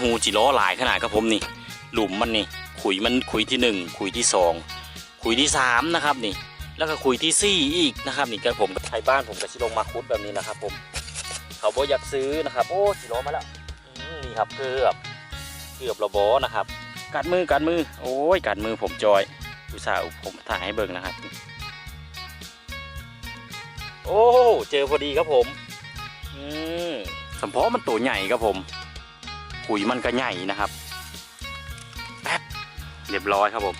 หูจิล้อหลายขนาดครับผมนี่ หลุมมันนี่ขุยมันขุยที่หนึ่งขุยที่สองขุยที่สามนะครับนี่ แล้วก็ขุยที่สี่อีกนะครับ นี่ก็ผมกับไทยบ้านผมก็ชิลงมาคุดแบบนี้นะครับ ผม เขาบอกอยากซื้อนะครับ โอ้จิล้อมาแล้วนี่ครับเกือบเกือบระบอนะครับกัดมือกัดมือ โอ้ยกัดมือผมจอย อุตส่าห์ผมถ่ายให้เบิ่งนะครับ โอ้เจอพอดีครับผม อืมสัมเพาะมันตัวใหญ่ครับผม ขุยมันก็ใหญ่นะครับแป๊บเรียบร้อยครับผม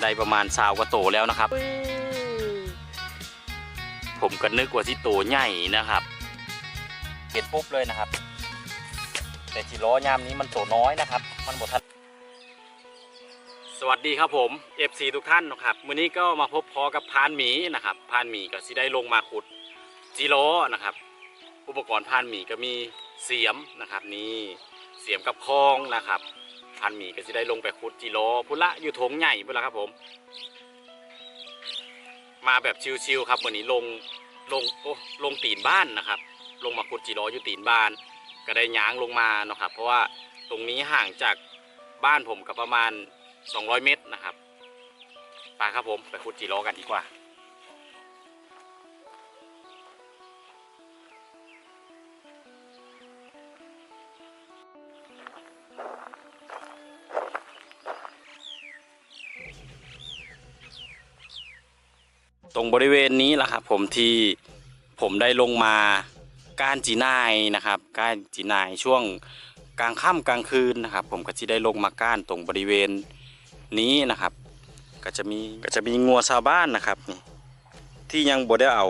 ได้ประมาณสาวกว่าโตแล้วนะครับ ผมก็นึกว่าที่ตัวใหญ่นะครับเห็นปุ๊บเลยนะครับ แต่จิล้อยามนี้มันตัวน้อยนะครับ มันบดทันสวัสดีครับผม FC ทุกท่านนะครับวันนี้ก็มาพบพอกับพานหมีนะครับพานหมีก็สิได้ลงมาขุดจิโลนะครับ อุปกรณ์พานหมีก็มีเสียมนะครับนี่เสียมกับคลองนะครับพานหมีก็สิได้ลงไปขุดจิโลพุละอยู่ทงใหญ่พุละครับผม มาแบบชิวๆครับวันนี้ลงลงโอ้ลงตีนบ้านนะครับ ลงมาขุดจิโลอยู่ตีนบ้าน ก็ได้ย้างลงมาเนาะครับ เพราะว่าตรงนี้ห่างจากบ้านผมกับประมาณ 200 เมตรนะครับไปครับผมไปขุดจิโลกันดีกว่า ตรงบริเวณนี้แหละครับผมที่ผมได้ลงมาก้านจีนายนะครับก้านจีนายช่วงกลางค่ำกลางคืนนะครับ ผมก็จะได้ลงมาก้านตรงบริเวณนี้นะครับ ก็จะมีก็จะมีงัวชาวบ้านนะครับนี่ที่ยังบ่ได้เอา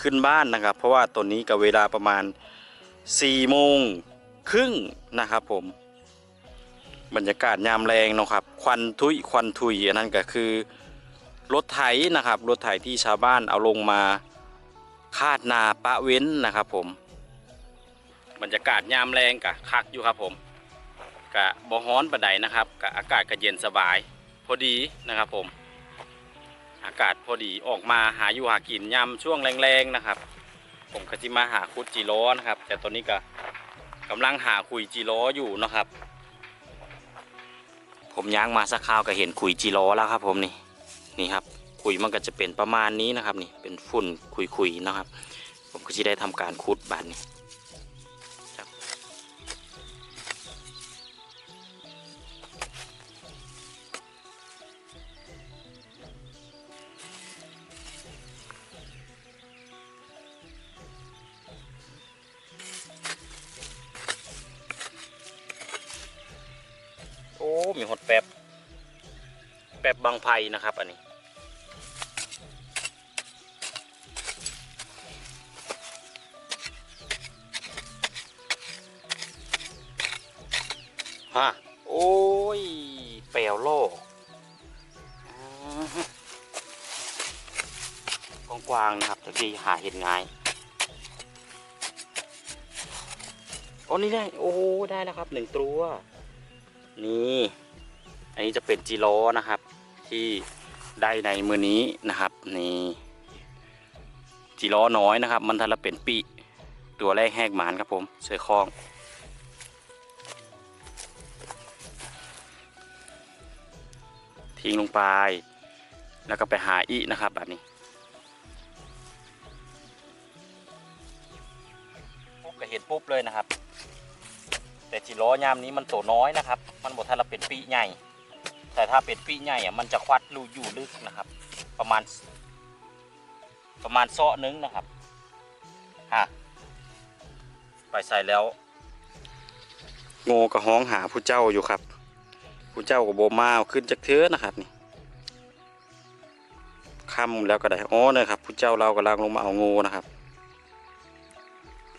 ขึ้นบ้านนะครับ เพราะว่าตัวนี้กับเวลาประมาณ4โมงครึ่งนะครับผมบรรยากาศยามแรงนะครับควันทุยควันทุยอันนั้นก็คือ รถไถนะครับรถไถที่ชาวบ้านเอาลงมาคาดนาปะเว้นนะครับ ผม บรรยากาศยามแรงกะคักอยู่ครับ ผมกะบ่ฮ้อนปานใดนะครับกะอากาศก็เย็นสบาย พอดีนะครับ ผม อากาศพอดีออกมาหาอยู่หากินยามช่วงแรงๆนะครับ ผมก็จิมาหาคุดจีโร่นะครับ แต่ตอนนี้ก็กำลังหาคุยจีร่อยู่นะครับ ผมย่างมาสักคราวก็เห็นคุยจีโร่แล้วครับ ผมนี่ นี่ครับขุยมันก็จะเป็นประมาณนี้นะครับนี่เป็นฝุ่นคุยๆนะครับ ผมก็จะได้ทำการคุดบานนี้ ป๊บบางไพนะครับ อันนี้ฮะโอ้ยแปลวโลกกกว้างๆนะครับตะกี้หาเห็นง่ายโอ้นี่ได้ โอ้ได้แล้วครับหนึ่งตัว นี่ อันนี้จะเป็นจีโรนะครับ ที่ได้ในมือนี้นะครับนี่จีโรน้อยนะครับ มันทันละเป็นปีตัวแรกแหกหมานครับผมเสือคลองทิ้งลงไป แล้วก็ไปหาอีนะครับแบบนี้ปุ๊บก็เห็นปุ๊บเลยนะครับ แต่จิล้อยามนี้มันโตน้อยนะครับ มันบอกถ้าราเป็นปีใหญ่ แต่ถ้าเป็นปีใหญ่อะมันจะควัดรูอยู่ลึกนะครับ ประมาณ ประมาณซ้อนึงนะครับฮะไปใส่แล้ว โงกระห้องหาผู้เจ้าอยู่ครับ ผู้เจ้ากับโบมาเอาขึ้นจากเทือนะครับนี่ค่ำแล้วก็ได้อ๋อเนี่ยครับผู้เจ้าเรากำลังลงมาเอางูนะครับ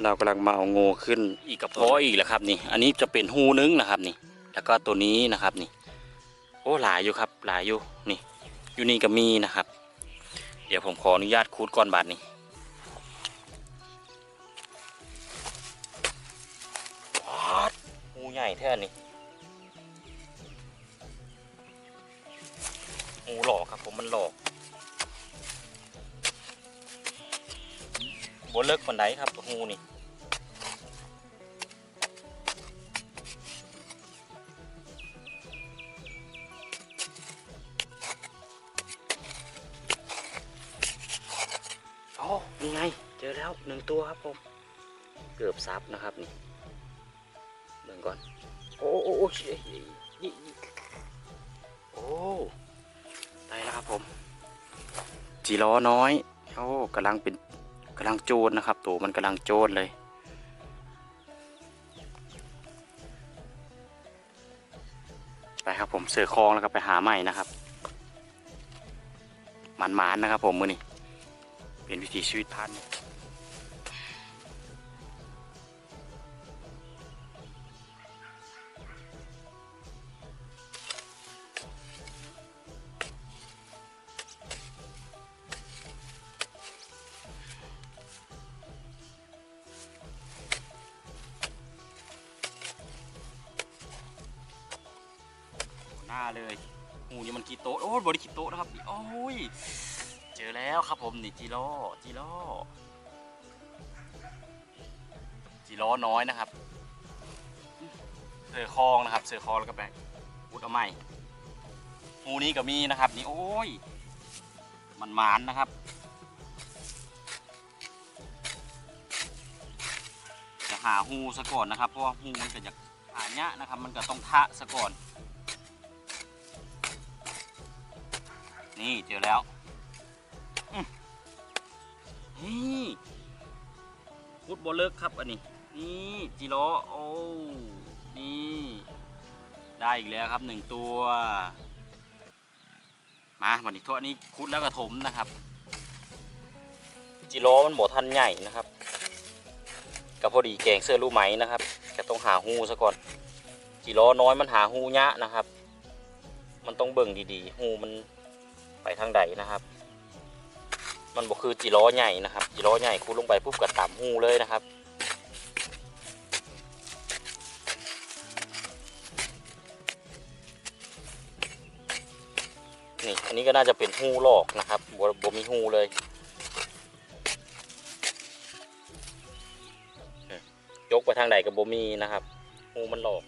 เรากำลังมาเอางูขึ้นอีกกระเพาะอีกแล้วครับนี่ อันนี้จะเป็นหูนึงนะครับนี่ แล้วก็ตัวนี้นะครับนี่ โอ้หลายอยู่ครับหลายอยู่นี่ อยู่นี่ก็มีนะครับ เดี๋ยวผมขออนุญาตคูดก่อนบาทนี้ว้าดหูใหญ่แท้นี่งูหลอกครับผมมันหลอกบนเลิกคนไหนครับงูนี่ เกือบซับนะครับนี่เบิ่งก่อน โอ้โอ้โอ้เชี่ยนี่นี่โอ้ได้แล้วครับผมจีล้อน้อยโอ้กำลังเป็นกำลังโจนนะครับ ตัวมันกำลังโจนเลย ไปครับผมเสือคลองแล้วก็ไปหาใหม่นะครับมันมานๆนะครับผมมือนี่เป็นวิถีชีวิตพันธุ์ ยเจอแล้วครับผมนี่จีโร่จีโร่จีโร่น้อยนะครับเสือคลองนะครับเสือคลองแล้วก็ไปอุดเอาใหม่หูนี้ก็มีนะครับนี่โอ้ยมันมานนะครับจะหาหูซะก่อนนะครับเพราะว่าหูมันก็จะหาเนี้ยนะครับ มันก็ต้องทะซะก่อน นี่เจอแล้วนี่ฟุตบอลเลิกครับอันนี้ นี่จิโร่โอ้นี่ได้อีกแล้วครับหนึ่งตัว มาวันนี้ทั่วนี้คุดแล้วก็ถมนะครับ จิโร่มันหมทันใหญ่นะครับก็พอดีแกงเสื้อลูกไหมนะครับก็ต้องหาหูซะก่อน จิโร่น้อยมันหาหูยะนะครับ มันต้องเบิ่งดีๆ หูมัน ไปทางใดนะครับ มันบอกคือจีล้อใหญ่นะครับจีล้อใหญ่คูลงไปปุ๊บกระต่ำหูเลยนะครับนี่อันนี้ก็น่าจะเป็นหูหลอกนะครับบบมีหูเลยยกไปทางใดกับบมีนะครับหูมันหลอก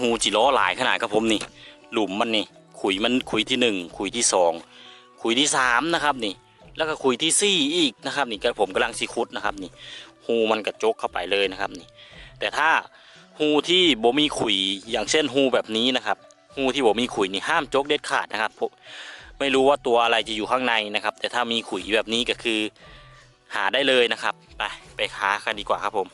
หูจิล้อหลายขนาดครับผมนี่ หลุมมันนี่ ขุยมันขุยที่หนึ่งขุยที่สองขุยที่สามนะครับนี่ แล้วก็ขุยที่สี่อีกนะครับ นี่ก็ผมกำลังซีคุดนะครับนี่ หูมันกระจกเข้าไปเลยนะครับนี่ แต่ถ้าหูที่โบมีขุยอย่างเช่นหูแบบนี้นะครับหูที่โบมีขุยนี่ห้ามจกเด็ดขาดนะครับไม่รู้ว่าตัวอะไรจะอยู่ข้างในนะครับ แต่ถ้ามีขุยแบบนี้ก็คือ หาได้เลยนะครับ ไปไปหากันดีกว่าครับผม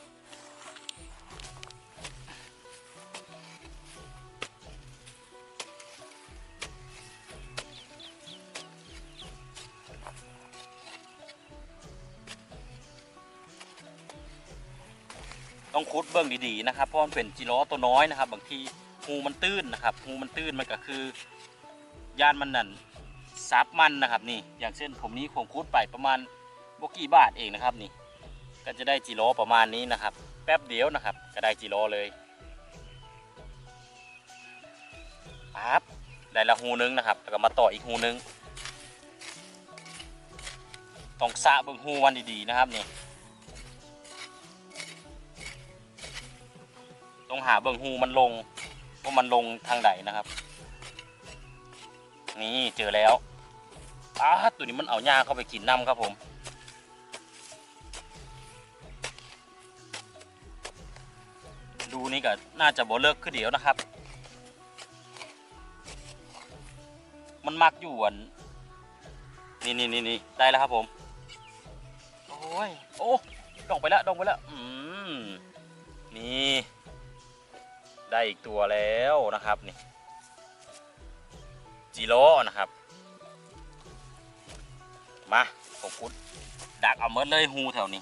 ต้องคุดเบื้องดีๆนะครับเพราะมันเป็นจิโร่ตัวน้อยนะครับ บางทีหูมันตื้นนะครับหูมันตื้นมันก็คือย่านมันนั่นซับมันนะครับนี่อย่างเช่นผมนี้ผมคุดไปประมาณบกี่บาทเองนะครับนี่ก็จะได้จิโร่ประมาณนี้นะครับ แป๊บเดียวนะครับ ก็ได้จิโร่เลยปั๊บได้ละหูนึงนะครับแล้วก็มาต่ออีกหูนึงต้องสะเบื้องหูวันดีๆนะครับนี่ ต้องหาเบื้องหูมันลงว่ามันลงทางใดนนะครับ นี่เจอแล้วอ้าตัวนี้มันเอาหญ้าเข้าไปกินน้ำครับผมดูนี่ก็น่าจะบ่เลิกขึ้นเดียวนะครับ มันมักอยู่อันนี่นี่นี่นี่ได้แล้วครับผม โอ้ย โอ้ดองไปแล้วดองไปแล้ว อืม นี่ ได้อีกตัวแล้วนะครับนี่จีโร่นะครับ มาผมพุดดักเอาเมิดเลยหูแถวนี้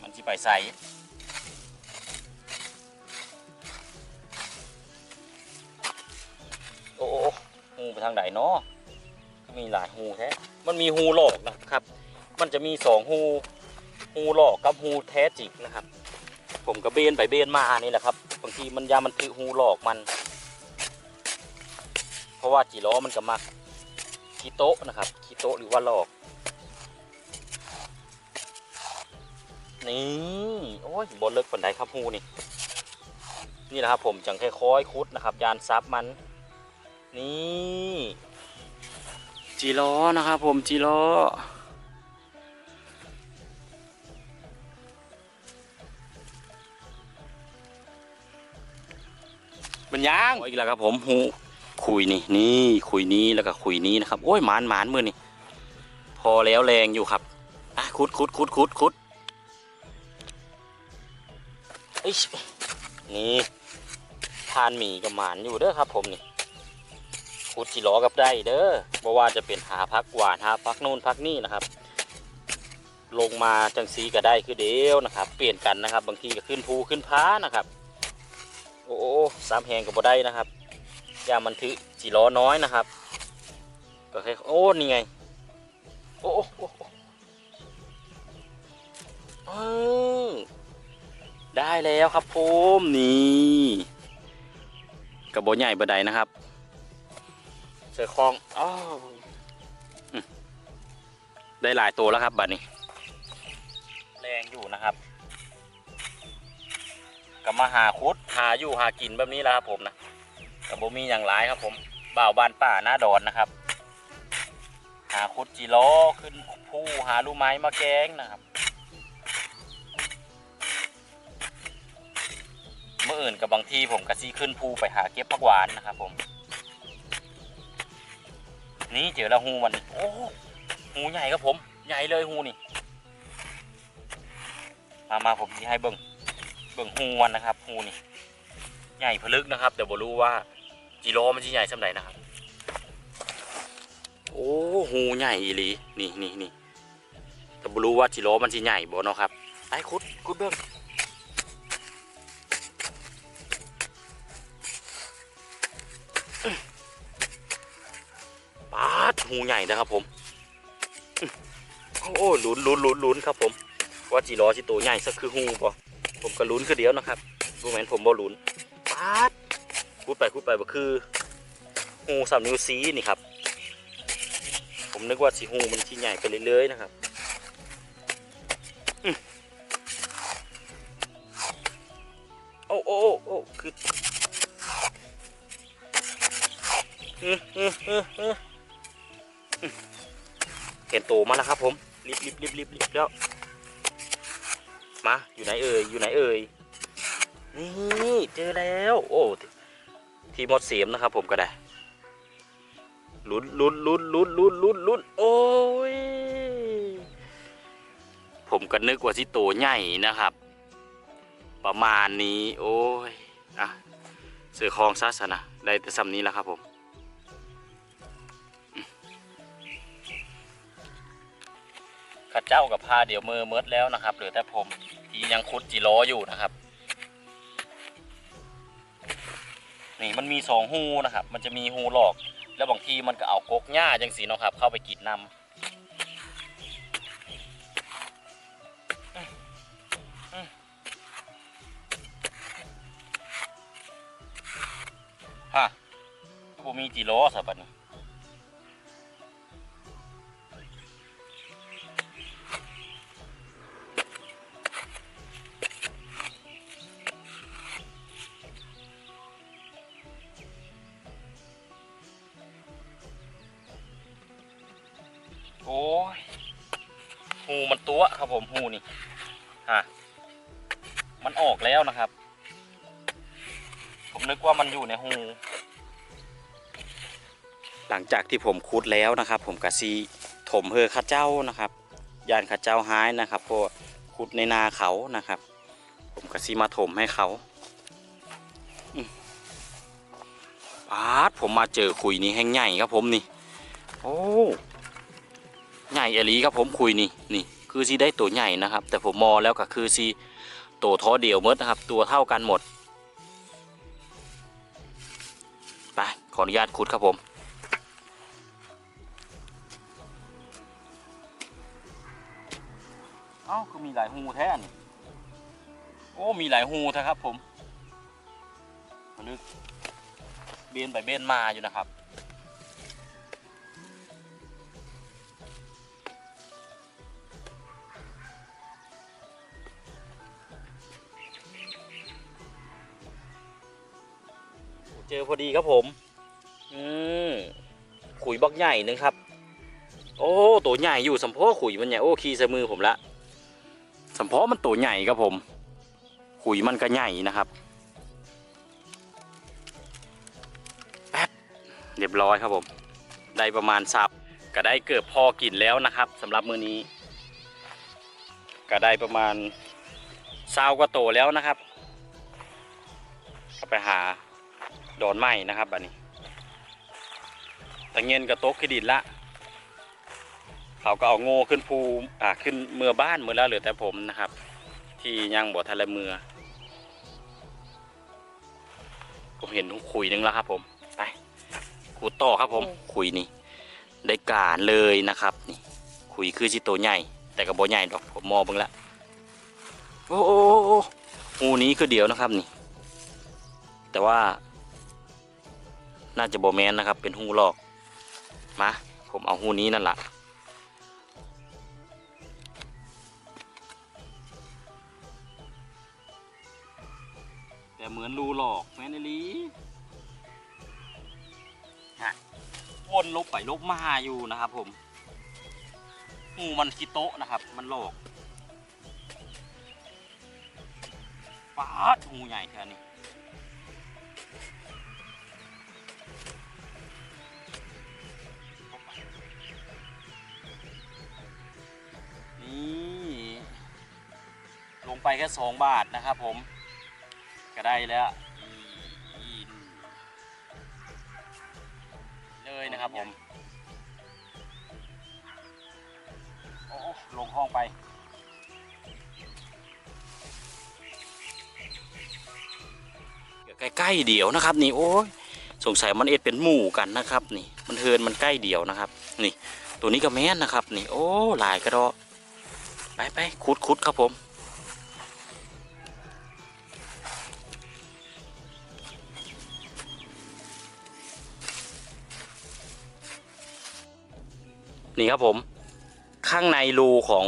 มันที่ไปใส่โอ้โอ้โอ้หูไปทางไหนเนาะมีหลายหูแท้ มันมีหูหลอกนะครับ มันจะมีสองหูหูหลอกกับหูแท้จิกนะครับ ผมก็เบนไปเบนมาอันนี้แหละครับบางทีมันยามันถือหูหลอกมัน เพราะว่าจีล้อมันก็มักขี้โต๊นะครับคีโต๊หรือว่าหลอกนี่โอ้ยบนเลิกคนใดครับหูนี่นี่แหละครับผมจังค่อยๆคุดนะครับ ยานซับมัน นี่จีล้อนะครับผมจีล้อ มันยางอีกแล้วครับผมหูคุยนี่นี่คุยนี้แล้วก็คุยนี้นะครับโอ้ยหมานหมานมือนี่พอแล้วแรงอยู่ครับอะคุดคุดคุดคุดคุดนี่ทานหมี่กับหมานอยู่เด้อครับ ผมนี่คุดจีล้อกับได้เด้อบ่ว่าจะเป็นหาพักหวานหาพักนู่นพักนี่นะครับ ลงมาจังสีก็ได้คือเดียวนะครับ เปลี่ยนกันนะครับ บางทีก็ขึ้นภูขึ้นพ้านะครับ โอ้โอ้สามแหงกับบ่ได้นะครับยามันถือจีล้อน้อยนะครับก็แค่โอ้นี่ไงโอ้โอ้โอ้โอ้อืมได้แล้วครับผมนี่กระบอใหญ่บดไดนะครับเสือคลองอ้าวอืมได้หลายตัวแล้วครับบัดนี้ แรงอยู่นะครับ ก็มาหาคุดหาอยู่หากินแบบนี้แหล้วครับผมนะกับบ่มีอย่างไรครับผมบ่าวบานป่าหน้าดอนนะครับ หาคุดจีโร่ขึ้นผู้หาลูกไม้มาแกงนะครับเมื่ออื่นกับบางที่ผมกะซี่ขึ้นภูไปหาเก็บผักหวานนะครับผม นี่เจอแล้วหูมันโอ้หูใหญ่ครับผม ใหญ่เลยหูนี่ มามาผมจะให้เบิ่ง เบิ่งหูมันนะครับหูนี่ใหญ่พลึกนะครับแต่บ่รู้ว่าจิโร่มันจะใหญ่สำไหนนะครับ โอ้หูใหญ่อีหลีนี่นี่นี่แต่บรู้ว่าจิโร่มันจะใหญ่บ่เนาะครับไอ้คุดคุดเบิ่งปาดหูใหญ่นะครับผมโอ้ลุ้นลุ้นลุ้นลุ้นครับผม ว่าจีรอจิโตวใหญ่สักคือหูบ่ ผมก็ลุ้นคือเดียวนะครับดูแมนผมบ่ลุ้นปาดพูดไปพูดไปบ่คือหูสามนิ้วซีนี่ครับ ผมนึกว่าสีหูมันที่ใหญ่ไปเรื่อยๆนะครับอโอ้โอ้โอ้โอ้คือเห็นโตมาแล้วครับผม รีบรีบรีบรีบรีบแล้ว มา อยู่ไหนเอ่ย อยู่ไหนเอ่ย นี่เจอแล้ว โอ้ ทีมดเสียมนะครับผมก็ได้ลุ้นลุ้นลุ้นลุ้นลุ้นลุ้นลุ้นโอ้ย ผมก็นึกว่าที่โตใหญ่นะครับ ประมาณนี้ โอ้ย อะเสือคลองซะสนะ ได้แต่ซ้ำนี้แล้วครับผมข้าเจ้ากับพาเดี๋ยวมือเมิดแล้วนะครับเหลือแต่ผม ยังคุดจิโร่อยู่นะครับ นี่มันมีสองหูนะครับ มันจะมีหูหลอก แล้วบางทีมันก็เอากกหญ้าจังสีนะครับ เข้าไปกินนำฮะกูมีจิโร่สับปะนี่ ตัวครับผมหูนี่ฮะมันออกแล้วนะครับ ผมนึกว่ามันอยู่ในหูหลังจากที่ผมคุดแล้วนะครับ ผมกะซีถมเฮอข้าเจ้านะครับยานข้าเจ้าหายนะครับเพราะคุดในนาเขานะครับ ผมกะซีมาถมให้เขาปาดผมมาเจอคุยนี้แห้งใหญ่ครับผมนี่ โอ้ใหญ่อลีครับผมคุยนี่นี่ คือซีได้ตัวใหญ่นะครับ แต่ผมมอแล้วก็คือซีตัวท้อเดียวหมดนะครับ ตัวเท่ากันหมดไปขออนุญาตขุดครับผมเอ้าก็มีหลายหูแท้นี่โอ้ มีหลายหูแท้ครับผมลึกเบนไปเบนมาอยู่นะครับ เจอพอดีครับผมอืมขุยบักใหญ่หนึงครับ โอ้ตัวใหญ่อยู่สัมพอขุยมันใหญ่โอ้ขีใส่มือผมละสัมพอมันตัวใหญ่ครับผม ขุยมันก็ใหญ่นะครับแป๊บเรียบร้อยครับผม ได้ประมาณสับก็ได้เกือบพอกินแล้วนะครับสำหรับมือนี้ ก็ได้ประมาณซาวกว่าโตแล้วนะครับก็ไปหา ดอนไม้นะครับบัดนี้ตะเงียนกระตกขึ้นดินละเขาก็เอาโง่ขึ้นภูอ่าขึ้นเมือบ้านเมือแล้วเหลือแต่ผมนะครับ ที่ยังบ่ทันละเมือ ผมเห็นขุยหนึงแล้วครับผมไปขุดต่อครับผมขุยนี่ได้การเลยนะครับนี่ขุยคือชิโตวใหญ่ แต่ก็บ่ใหญ่ดอกผมมองเบิ่งละโอ้โอ้โอ้โอ้หูนี้คือเดียวนะครับนี่ แต่ว่า น่าจะโบแมนนะครับ เป็นหูหลอก มา ผมเอาหูนี้นั่นแหละแต่เหมือนรูหลอกแม่นลีฮะวนลบไปลบมาอยู่นะครับ ผมงูมันคิโตะนะครับ มันหลอกปาดงูใหญ่แค่นี้ นี่ลงไปแค่สองบาทนะครับผม ก็ได้แล้วอีอีเลยนะครับผมโอ้ลงห้องไปใกล้ๆเดียวนะครับ นี่โอ้ยสงสัยมันเอ็ดเป็นหมู่กันนะครับ นี่ มันเฮินมันใกล้เดียวนะครับ นี่ ตัวนี้ก็แม่นนะครับ นี่โอ้หลายกระดอ ไปไปคุดคุดครับผม นี่ครับผม ข้างในรูของ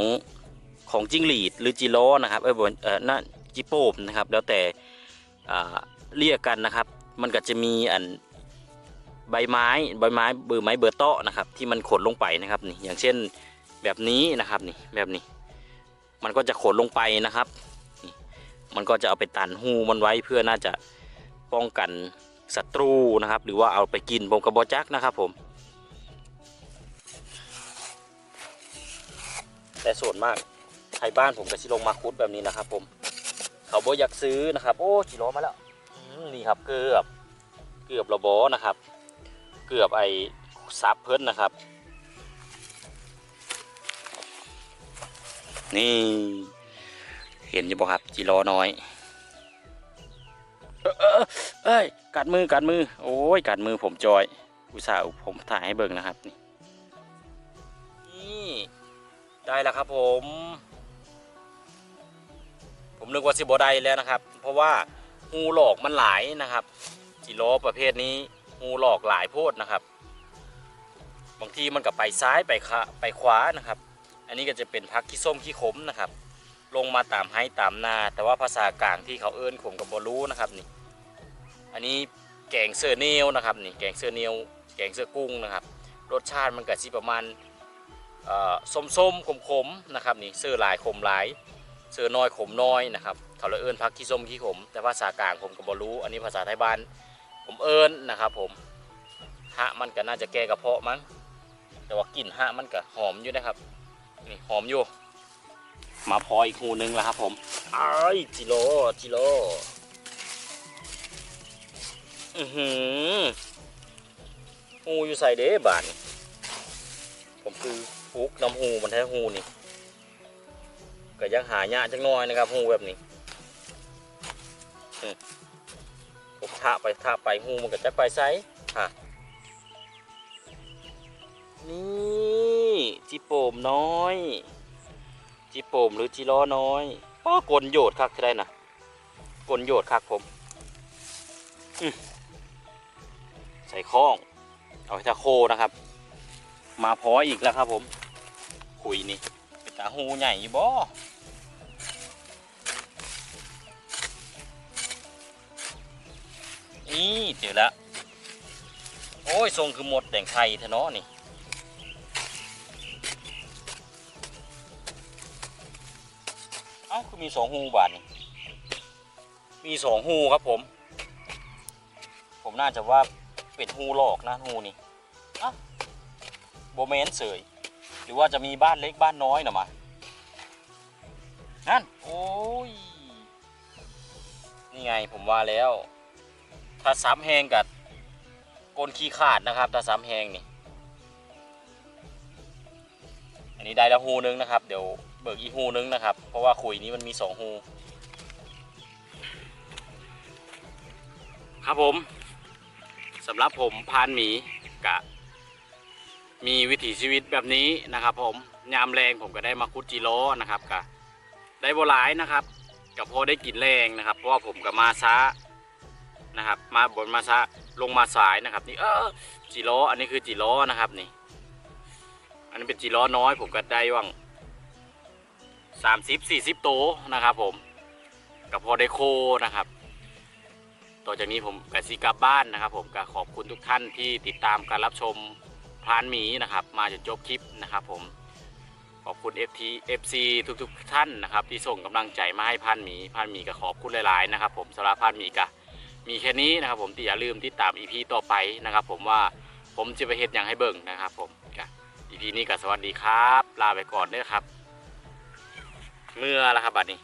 ของจิ้งหรีดหรือจิโร่นะครับเออบนเออนั่นจิโป้มนะครับ แล้วแต่เรียกกันนะครับ มันก็จะมีอันใบไม้ใบไม้เบอร์ไม้เบอร์เตาะนะครับที่มันขดลงไปนะครับนี่อย่างเช่นแบบนี้นะครับนี่แบบนี้ มันก็จะขดลงไปนะครับ มันก็จะเอาไปตันหูมันไว้เพื่อน่าจะป้องกันศัตรูนะครับ หรือว่าเอาไปกินผมกระบอกจักนะครับผม แต่ส่วนมากไทยบ้านผมก็สิลงมาคุดแบบนี้นะครับ ผม เขาบ่อยากซื้อนะครับ โอ้จิโรมาแล้วนี่ครับเกือบเกือบระบอนะครับ เกือบไอซับเพิ่นนะครับ นี่ เห็นอยู่บ่ครับจิโร่น้อยเอ้ยกัดมือกัดมือ โอ้ยกัดมือผมจอย อุตส่าห์ผมถ่ายให้เบิ่งนะครับนี่นี่ได้แล้วครับผม ผมนึกว่าสิบได้แล้วนะครับ เพราะว่างูหลอกมันหลายนะครับจิโร่ประเภทนี้งูหลอกหลายโพดนะครับ บางทีมันก็ไปซ้ายไปขาไปขวานะครับ อันนี้ก็จะเป็นพักขี้ส้มขี้ขมนะครับ ลงมาตามให้ตามนา แต่ว่าภาษากลางที่เขาเอิ้นผมกับบรู้นะครับนี่ อันนี้แกงเสื้อเนียวนะครับนี่แกงเสื้อเนียว แกงเสื้อกุ้งนะครับ รสชาติมันก็สิประมาณอ่อส้มๆขมๆนะครับนี่เสื้อลายขมหลายเสื้อน้อยขมน้อยนะครับเขาเลยเอิ้นพักขี้ส้มขี้ขม แต่ภาษากลางผมก็บ่รู้ อันนี้ภาษาไทยบ้านผมเอิ้นนะครับ ผมหะมันก็น่าจะแก้กระเพาะมั้งแต่ว่ากลิ่นหะมันก็หอมอยู่นะครับ นี่หอมอยู่ มาพออีกหูนึงแล้วครับผมไอ้ายจิโร่จิโร่อือหือหูอยู่ใส่เด้บานผมคือฟุกน้ำหูมันแท้หูนี่ก็ยังหายากจังน้อยนะครับหูแบบนี้อืมผมทะไปทะไปหูมันก็จะไปไซฮะนี่ จีโปมน้อยจีโปมหรือจีล้อน้อยป้อกลโยดคักได้นะกลโยดคักผมใส่ข้อง เอาไปทาโคนะครับ มาพออีกแล้วครับผมคุยนี่เป็นตาหูใหญ่ยู่บ่นี่เจอแล้ว โอ้ยทรงคือหมดแดงไทยเทเนาะนี่าคือมีสองหูบาทนี่มีสองหูครับผม ผมน่าจะว่าเป็นหูหลอกนะหูนี่อ้าโบเมนเสยหรือว่าจะมีบ้านเล็กบ้านน้อยหน่อมานั่นโอ้ยนี่ไงผมว่าแล้ว ถ้าซ้ำแหงกับกลขี้ขาดนะครับ ถ้าซ้ำแหงนี่ อันนี้ได้ละหูนึงนะครับ เดี๋ยว บิกอีกหูนึงนะครับ เพราะว่าขุยนี้มันมีสองหูครับผมสำหรับผมพานหมีกะ มีวิถีชีวิตแบบนี้นะครับ ผมยามแรงผมก็ได้มาคุดจิโร่นะครับกะได้โบหลายนะครับกับพอได้กินแรงนะครับ เพราะว่าผมกับมาช้านะครับ มาบนมาช้าลงมาสายนะครับ นี่เออจิโร่อันนี้คือจิโร่นะครับนี่ อันนี้เป็นจิโร่น้อยผมก็ได้ว่าง สามสิบสี่สิบโตนะครับผมกับพอได้โคนะครับ ต่อจากนี้ผมกับซีกลับบ้านนะครับ ผมก็ขอบคุณทุกท่านที่ติดตามการรับชมพรานหมีนะครับ มาจนจบคลิปนะครับ ผมขอบคุณ FT FC ทุกๆท่านนะครับ ที่ส่งกำลังใจมาให้พรานหมีพรานหมีก็ขอบคุณหลาย ๆ นะครับ ผมสำหรับพรานหมีก็มีแค่นี้นะครับผมที่อย่าลืมติดตาม EP ต่อไปนะครับ ผมว่าผมจะไปเฮ็ดอย่างให้เบิ่งนะครับ ผมก็ EP นี้ก็สวัสดีครับ ลาไปก่อนเด้อครับ เมื่อแล้วครับบัดนี้